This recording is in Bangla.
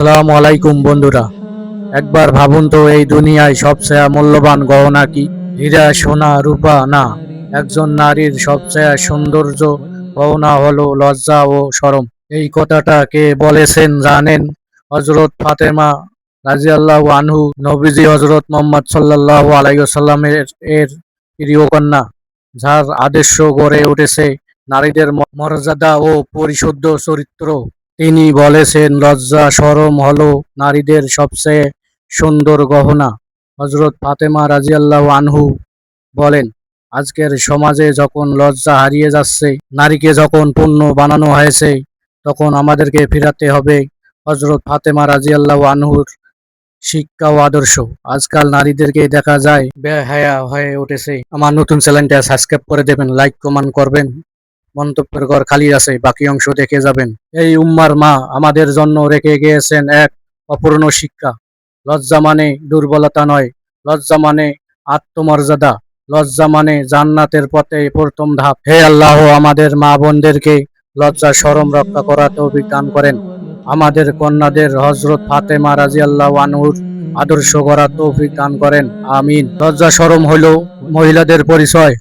আসসালামু আলাইকুম বন্ধুরা। একবার ভাবুন তো এই দুনিয়ায় সবচেয়ে মূল্যবান গহনা কি? হীরা, সোনা, রূপা? না, একজন নারীর সবচেয়ে সৌন্দর্য গহনা হলো লজ্জা ও শরম। এই কথাটা কে বলেছেন জানেন? হজরত ফাতেমা রাজিয়াল্লাহু আনহু, নবীজি হজরত মোহাম্মদ সাল্লাল্লাহু আলাইসাল্লামের এর প্রিয় কন্যা, যার আদর্শ গড়ে উঠেছে নারীদের মর্যাদা ও পরিশুদ্ধ চরিত্র। তিনি বলেছেন, লজ্জা, সরম হলো নারীদের সবচেয়ে সুন্দর গহনা। হজরত ফাতেমা রাজিয়াল্লাহ আনহু বলেন, আজকের সমাজে যখন লজ্জা হারিয়ে যাচ্ছে, নারীকে যখন পণ্য বানানো হয়েছে, তখন আমাদেরকে ফিরাতে হবে হজরত ফাতেমা রাজিয়াল্লাহ আনহুর শিক্ষা ও আদর্শ। আজকাল নারীদেরকে দেখা যায়, বেহায়া হয়ে উঠেছে। আমার নতুন চ্যানেলটা সাবস্ক্রাইব করে দেবেন, লাইক, কমেন্ট করবেন। মন্তব্যের ঘর খালি আছে, বাকি অংশ দেখে যাবেন। এই উম্মার মা আমাদের জন্য রেখে গিয়েছেন এক অপূর্ণ শিক্ষা। লজ্জা মানে দুর্বলতা নয়, লজ্জা মানে আত্মমর্যাদা। লজ্জা মানে জান্নাতের পথে প্রথম ধাপ। হে আল্লাহ, আমাদের মা বোনদেরকে লজ্জা, শরম রক্ষা করাতে অভিজ্ঞান করেন। আমাদের কন্যাদের হজরত ফাতেমা রাজি আল্লাহ আনহুর আদর্শ করা দান করেন। আমিন। লজ্জা, শরম হইল মহিলাদের পরিচয়।